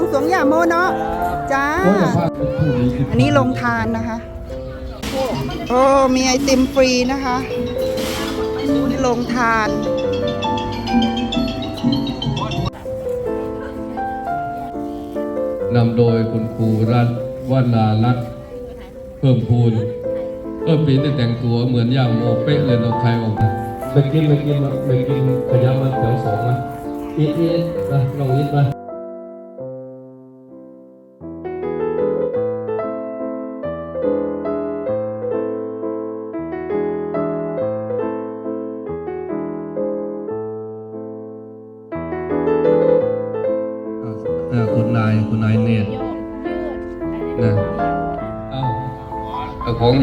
วงสรวงย่าโมเนาะจ้า อันนี้ลงทานนะคะ โอ้มีไอติมฟรีนะคะนี่ลงทานนำโดยคุณครูรัตน์วนารัตน์เพิ่มพูนเพิ่มปีนี่แต่งตัวเหมือนย่างโมเป๊ะเลยเราใครออกมาไปกินไปกินมาไปกินขยับมาแถวสองมาอีทอีทมาลองอีทมา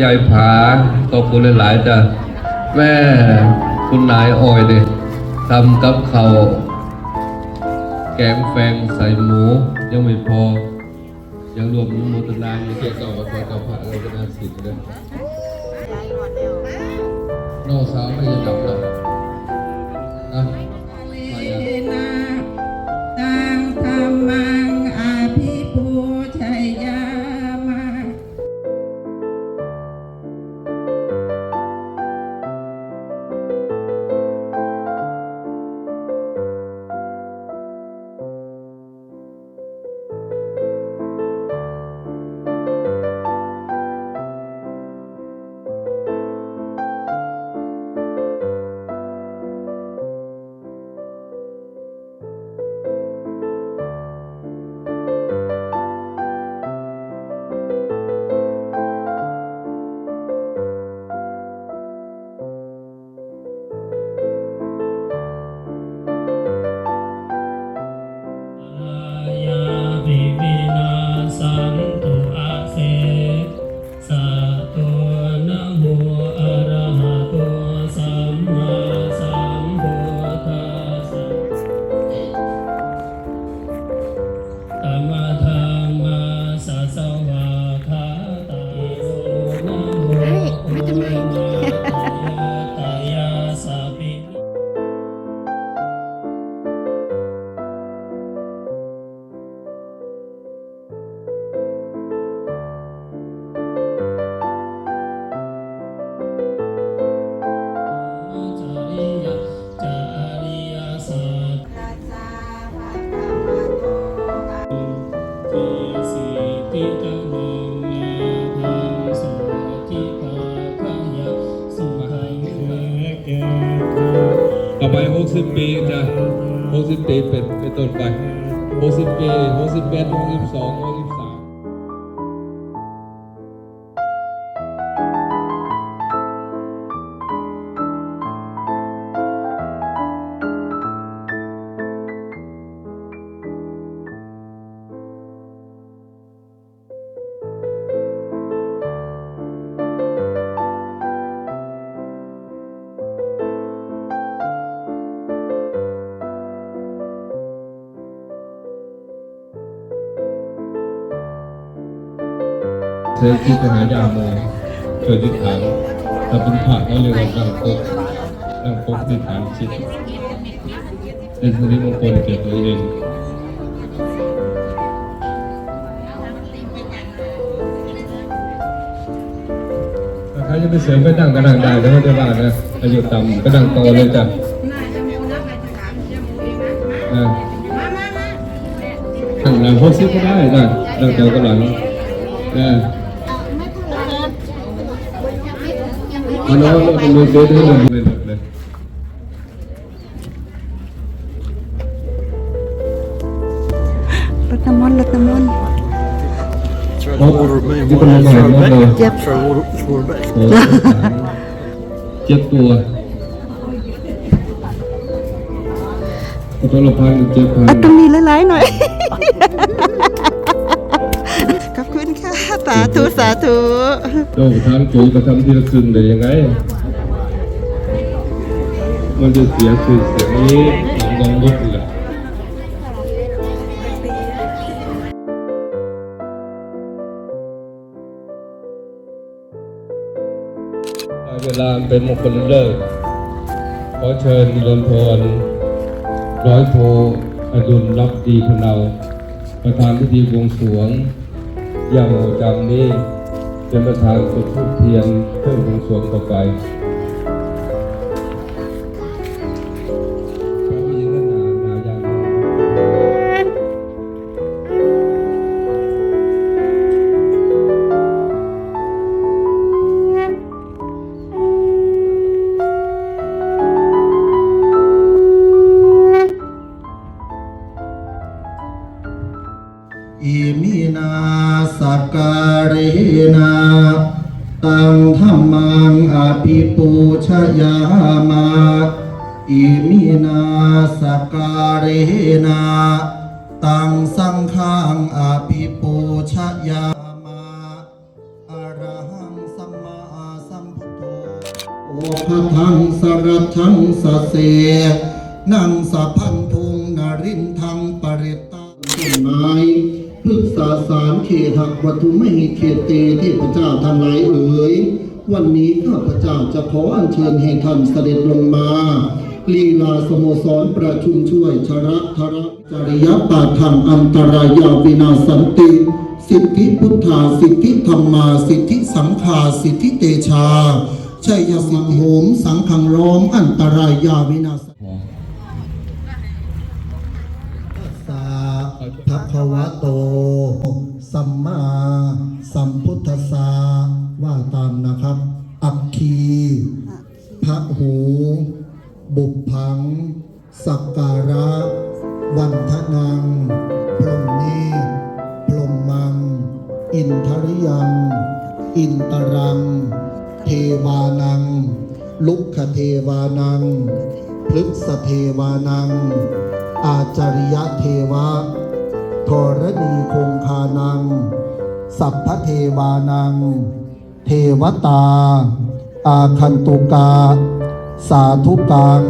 ยายผาขอบคุณหลายๆจ้ะแม่คุณนายอ้อยเนี่ยทำกับเขาวแกงแฟงใส่หมูยังไม่พอ ยังรวมมุโมตนาอยู่เกี่ยวกับวัดกับพระเราก็น่าสิทธิ์เลยนอกสาวไม่ยังดับเลยนะ เป็นเป็นต้นไป60ปี61 62 63 เชิญที่ไปหายาโมเกิดที่ฐานถ้าเป็นพระก็เรียกว่านั่งปกนั่งปกที่ฐานชิดเป็นสิริมงคลแก่ตัวเองถ้าใครจะไปเสริมก็นั่งก็นั่งได้นะไม่ได้ว่านนะอายุต่ำก็นั่งต่อเลยจ้ะอ่านั่งหลังโพสิก็ได้นะนั่งต่อก็หลังนะอันนั้นเราเป็นมือเซ็ตให้มันเลยเลยรถน้ำมนต์รถน้ำมนต์โอ้ที่เป็นยังไงบ้างเลยเจ็บโอ้เจ็บตัวตัวละพันเจ็บพัน เอาตรงนี้หลายๆหน่อยขอบคุณค่ะ สาธุสาธุโอ้ทานปุ๋ยก็ทำทีละครึ่งเลยยังไง มันจะเสียคือเสียงนี้ลองลดเลยเวลาเป็นมงคลเลิกขอเชิญลนพรร้อยโทอดุลรับดีพนเราประธานพิธีบวงสรวง ย่าโมจำนี้เป็นประธานจุดธูปเทียนเพื่อบวงสวงต่อไป ชยามาอิมินาสการะนาตังสังฆังอภิปูชยามาอะระหังสัมมาสัมพุทโธโอภะทังสรัชังสเสนังสะพันธุงนรินทังปริตตังต้นไม้พฤกษาสารเขตหักวัตถุไม่เขตเตเทพระเจ้าทั้งหลายเอ๋ย วันนี้ข้าพเจ้าจะขออัญเชิญให้ท่านเสด็จลงมาลีลาสโมสรประชุมช่วยชระธระจริยปาทังอันตรายาวินาสันติ สิทธิพุทธาสิทธิธรรมาสิทธิสังฆาสิทธิเตชาชัยมังโหมสังขังร้อมอันตรายาวินาศสาภะควะโต สัมมาสัมพุทธัสสะ ว่าตามนะครับ อักคีพระหู บุพพัง สักการะ วันทนัง พรหมเมธพรหมมัง อินทริยัง อินตรัง เทวานัง ลุกขเทวานังพฤกษเทวานัง อาจาริยเทวะธรณีคงคานัง สัพพเทวานัง เทวตา อาคันตุกา สาธุกัง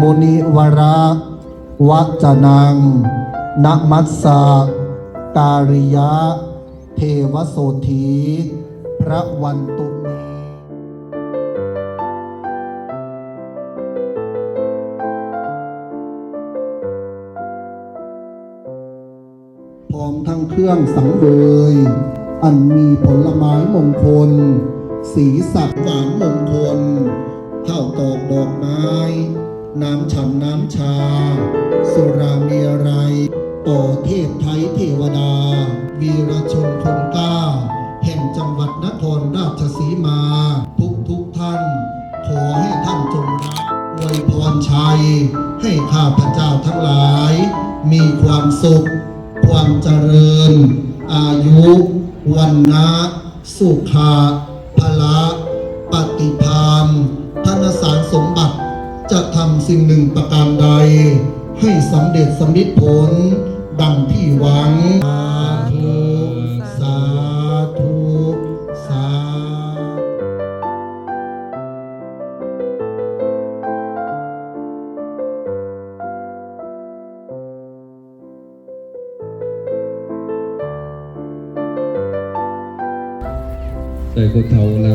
มุนิวระวัจนังนมัสสะการิยะ เทวโสธี พระวันตุเมพร้อมทั้งเครื่องสังเวย อันมีผลไม้มงคล สีสักหวานมงคลเข้าตอกดอกไม้ น้ำฉ่ำน้ำชา สุราเมียไรต่อเทพไทยเทวดา วีรชนคนกล้า แห่งจังหวัดนครราชสีมา ทุกทุกท่าน ขอให้ท่านจงรักอวยพรชัย ให้ข้าพเจ้าทั้งหลาย มีความสุข ความเจริญ วันนะสุขาพละปฏิพานธนสารสมบัติจะทำสิ่งหนึ่งประการใด ให้สำเร็จสำลิดผล ดังที่หวัง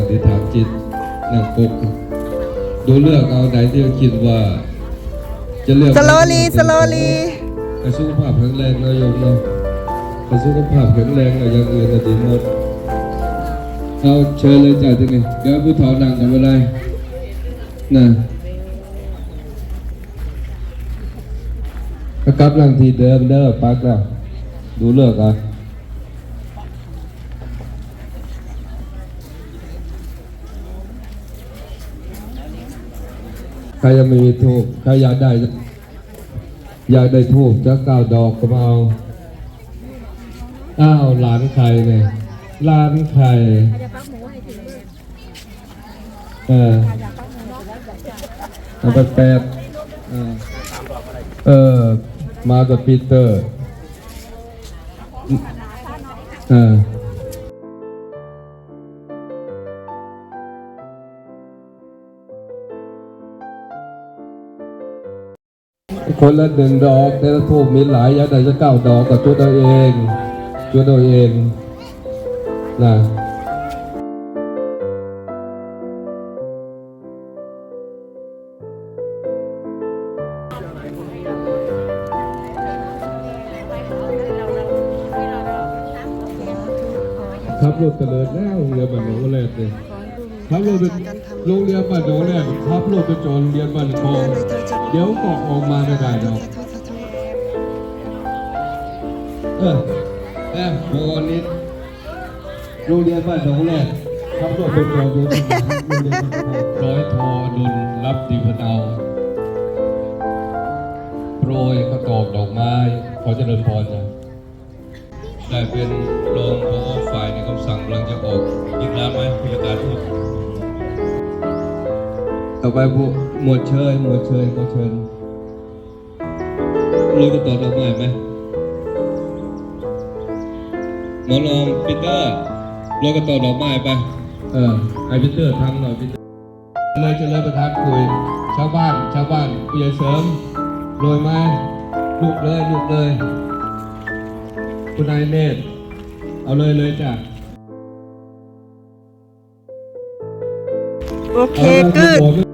เฒ่านางที่ถามจิตนางกกดูเลือกเอาไหนที่คิดว่า จะเลือกสโลลีสโลลีให้สุขภาพแข็งแรงนะโยมเนาะให้สุขภาพแข็งแรงอะอย่างอื่นก็ดีหมดเอาเชิญเลยจ้ะที่นี่เดี๋ยวผู้เฒ่านั่งกันไปเลยนะก็กลับนั่งที่เดิมเด้อปักแล้วดูเลือกอะ ใครยังไม่มีทูบใครอยากได้ อยากได้ทูบจะเก้าดอกก็มาเอาอ้าวหลานใครเนี่ยหลานใครเออเอาไปแปดเออเออมากับปีเตอร์ เออ คนละหนึ่งดอก แต่ละทูบมีหลายอย่างใดจะเก้าดอกกับจุดเอาเองจุดเอาเองนะครับลูกเจริญนะ รงเรียนบ้านหนองแรกขับรถไปจนโรงเรียนบ้านคลองเดี๋ยวก็ออกมาไม่ได้ดอกเออเออโมนิดโรงเรียนบ้านหนองแรกขับรถไปจนอยู่ที่โรงเรียนบ้านคลองร้อยโทดุลรับดีพนเอาโปรยกระตอกดอกไม้ขอเจริญพรนะได้เป็นรองพอฝ่ายในคำสั่งกำลังจะออกยิงน้ำไหมผู้จัดการทูต ต่อไปผู้หมวดเชยหมวดเชยก็เชิญรู้จะต่อดอกไม้ไหมหมอลองปีเตอร์รู้ก็ต่อดอกไม้ไป เออไอปีเตอร์ทำหน่อยปีเตอร์เลยจะเลยประธานคุย ชาวบ้าน ชาวบ้านผู้ใหญ่เสริมโรยไม้ลุกเลยลุกเลย คุณนายเนตรเอาเลยเลยจ้ะ โอเคาลยกึด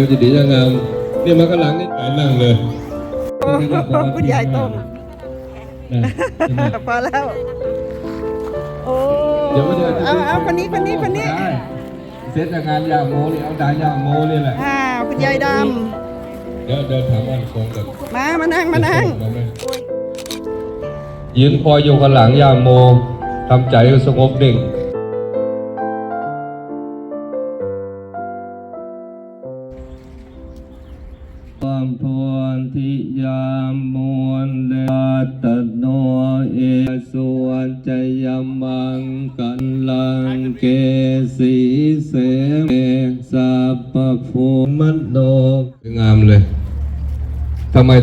ไรจะดีจะงามเนี่ยมากำลังนี่ไปนั่งเลยโอ้คุณยายต้มพอแล้ว โอ้เดี๋ยวมันจะเอาเอาคนนี้คนนี้คนนี้เสร็จจากงานยาโมนี่เอาดายาโมนี่แหละอ่าคุณยายดำเดี๋ยวเดินถามวันคงกันมามานั่งมานั่งยืนคอยอยู่กันหลังยาโมทำใจสงบนิ่ง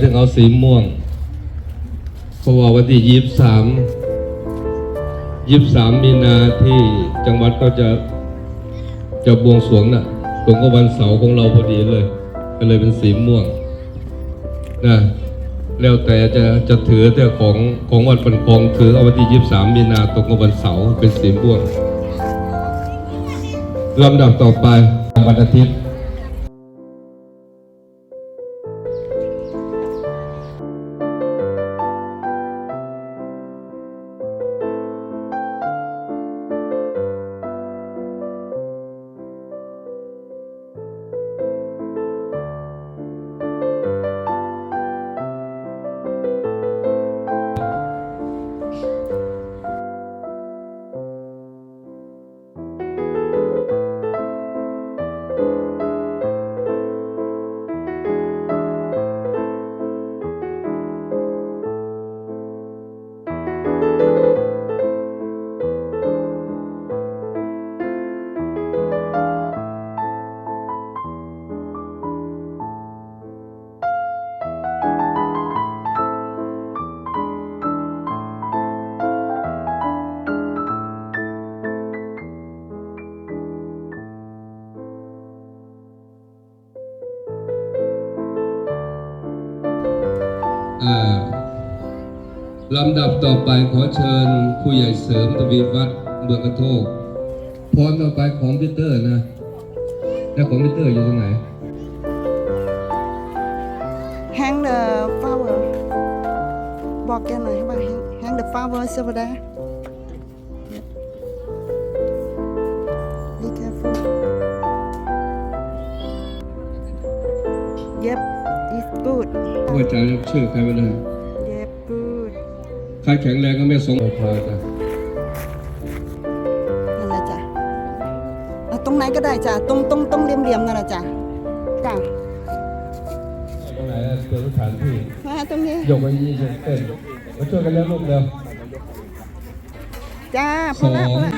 ถึงเอาสีม่วงเพราะว่าวันที่ยี่สามยี่สามมีนาที่จังหวัดก็จะจะบวงสรวงน่ะตรงกับวันเสาร์ของเราพอดีเลย ก็เลยเป็นสีม่วงนะแล้วแต่จะจะถือแต่ของของวัดปันคองถือเอาวันที่ยี่สามมีนาตรงกับวันเสาร์เป็นสีม่วงลำดับต่อไปวันอาทิตย์ ลำดับต่อไปขอเชิญผู้ใหญ่เสริมทวีวัฒน์เบืองกระโทกพรต่อไปของพีเตอร์นะแล้วของพีเตอร์อยู่ตรงไหน hang the flower บอกแกหน่อยว่า hang hang the flowers over there be careful yep it's good ว่าจะยกชื่อใครไม่ได้ yep good ใครแข็งแรงก็ไม่สงพาจ้ะนั่นแหละจ้ะเอาตรงไหนก็ได้จ้ะตรงตรงตรงเหลี่ยมๆนั่นแหละจ้ะจ้ะตรงไหนอะตัวสถานที่มาตรงนี้ ยกไว้ยี่ยกเต้นมาช่วยกันเร็วลูกเร็วจ้าพอแล้วพอแล้ว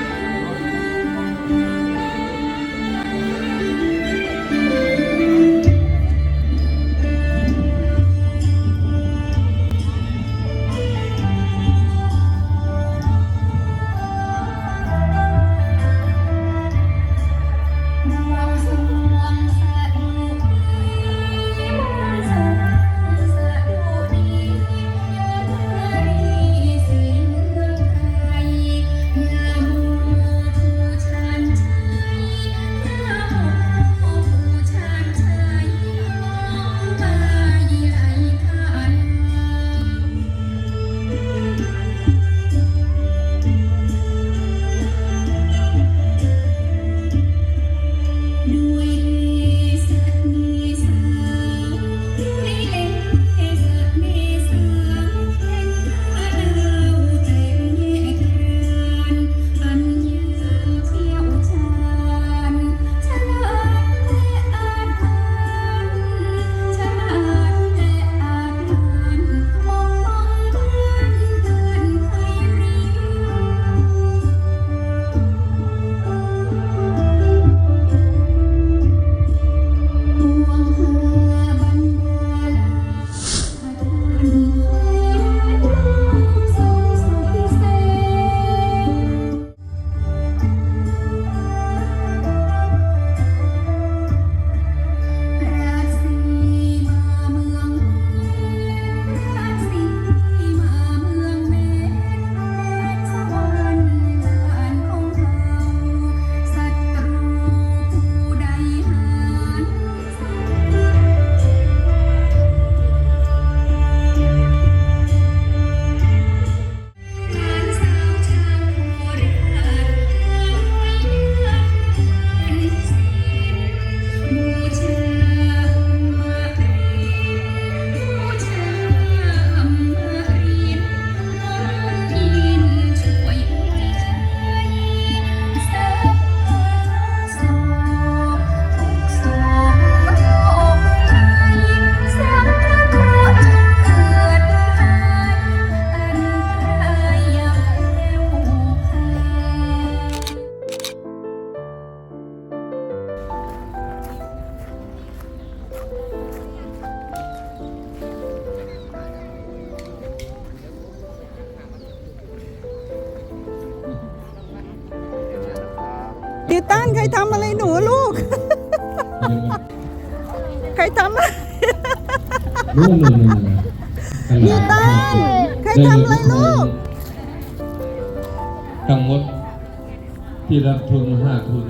ที่รับทุนห้าทุน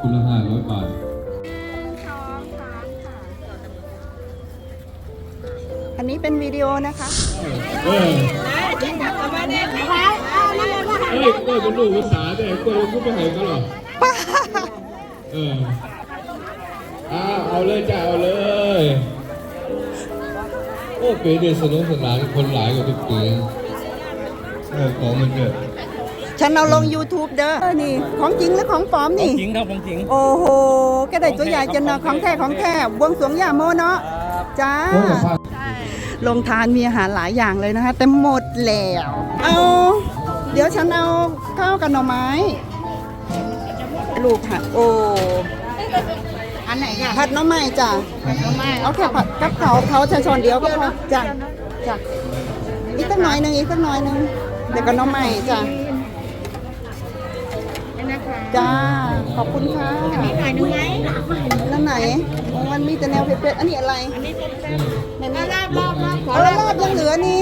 คุณละห้าร้อยบาทอันนี้เป็นวิดีโอนะคะเออเอ้ยกล้วยเป็นลูกภาษาแต่กล้วยก็ไม่ให้เขาหรอกเอออ้าวเอาเลยจ้าเอาเลย โอ้ปีนี้สนุกสนานคนหลายกว่าทุกปีเออของมันเยอะ ฉันเอาลง YouTube เด้อเออนี่ของจริงหรือของปลอมนี่ จริงครับของจริง โอ้โหแกได้ตัวใหญ่จนนะของแท้ของแท้บวงสรวงย่าโมเนาะจ้าโอ้ยภาพลงทานมีอาหารหลายอย่างเลยนะคะ แต่หมดแล้ว เอา เดี๋ยวฉันเอาข้าวกับหน่อไม้ ลูกผัดโอ้อันไหนค่ะผัดหน่อไม้จ้ะเอาแค่ผัดกับเขาเขาชาชอนเดียวก็พอจ้ะจ้ะอีกสักหน่อยหนึ่งอีกสักหน่อยหนึ่งเดี๋ยวก็หน้องใหม่จ้ะ จ้า ขอบคุณค่ะหน่อยนึงไหมนั่นไหนโอ้มันมีแต่แนวเผ็ดๆอันนี้อะไรรอบรอบรอบขอลาบยังเหลือนี่